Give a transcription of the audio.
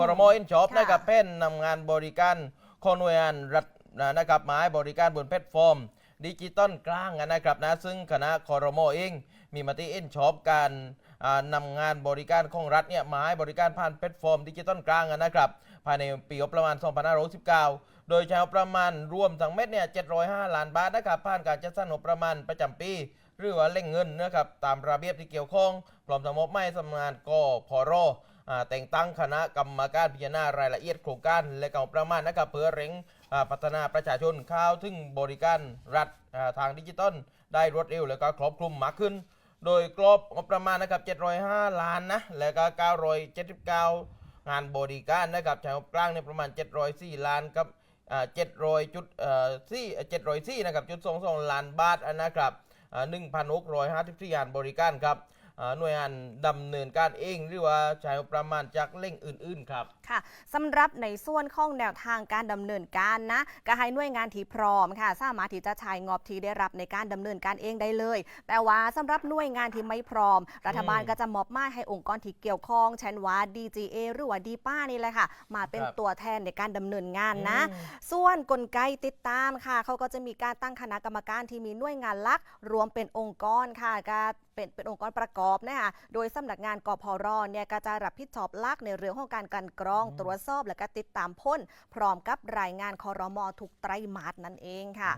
คอรมอเอ็นชอบค่ะ นะครับเพ่นนำงานบริการขอนวยงานรัฐนะครับหมาให้บริการบนแพลตฟอร์ม ดิจิตอลกลางนะครับนะซึ่งคณะคอรมอเอง มีมติเอ็นชอบการอ่านำงานบริการของรัฐเนี่ยหมาให้บริการผ่านแพลตฟอร์ม ดิจิตอลกลางนะครับ ภายในปีงบประมาณ 2569 โดยใช้งบประมาณรวมทั้งเม็ดเนี่ย 705 ล้านบาทนะครับผ่านการจัดสรรงบประมาณประจำปี หรือว่าเร่งเงินนะครับตามระเบียบที่เกี่ยวข้องพร้อมทั้งมบไม่สำนักงานกพรอ แต่งตั้งคณะกรรมการพิจารณารายละเอียดโครงการและกงบประมาณนะครับเพื่อเร่งพัฒนาประชาชนเข้าถึงบริการรัฐทางดิจิตอลได้รวดเร็วและก็ครอบคลุมมากขึ้น โดยกรอบงบประมาณนะครับ705 ล้านนะและก็ 979 งานบริการนะครับใช้งบกลางเนี่ยประมาณ 704 ล้านครับอ่า700จุดเอ่อสี่704นะครับจุด22ล้านบาทนะครับอ่า1,654งานบริการครับ หน่วยงานดำเนินการเอง หรือว่าใช้งบประมาณจากเล่งอื่น ๆ ครับ ค่ะสำหรับในส่วนของแนวทางการดำเนินการนะก็ให้หน่วยงานที่พร้อมค่ะ สามารถที่จะใช้งบที่ได้รับในการดำเนินการเองได้เลย แต่ว่าสำหรับหน่วยงานที่ไม่พร้อม รัฐบาลอืมก็จะมอบหมายให้องค์กรที่เกี่ยวข้องเช่นว่า DGA หรือว่าดีป้านี่แหละค่ะ มาเป็นครับตัวแทนในการดำเนินงานนะ อืม ส่วนกลไกติดตามค่ะ เขาก็จะมีการตั้งคณะกรรมการที่มีหน่วยงานหลัก รวมเป็นองค์กรค่ะก็เป็นเป็นองค์กรประกอบนะคะโดยสำนักงานกพรเนี่ยก็จะรับผิดชอบหลักในเรื่องของการกลันกรองอืมตรวจสอบและก็ติดตามพ้น พร้อมกับรายงานคอรมอทุกไตรมาสนั่นเองค่ะ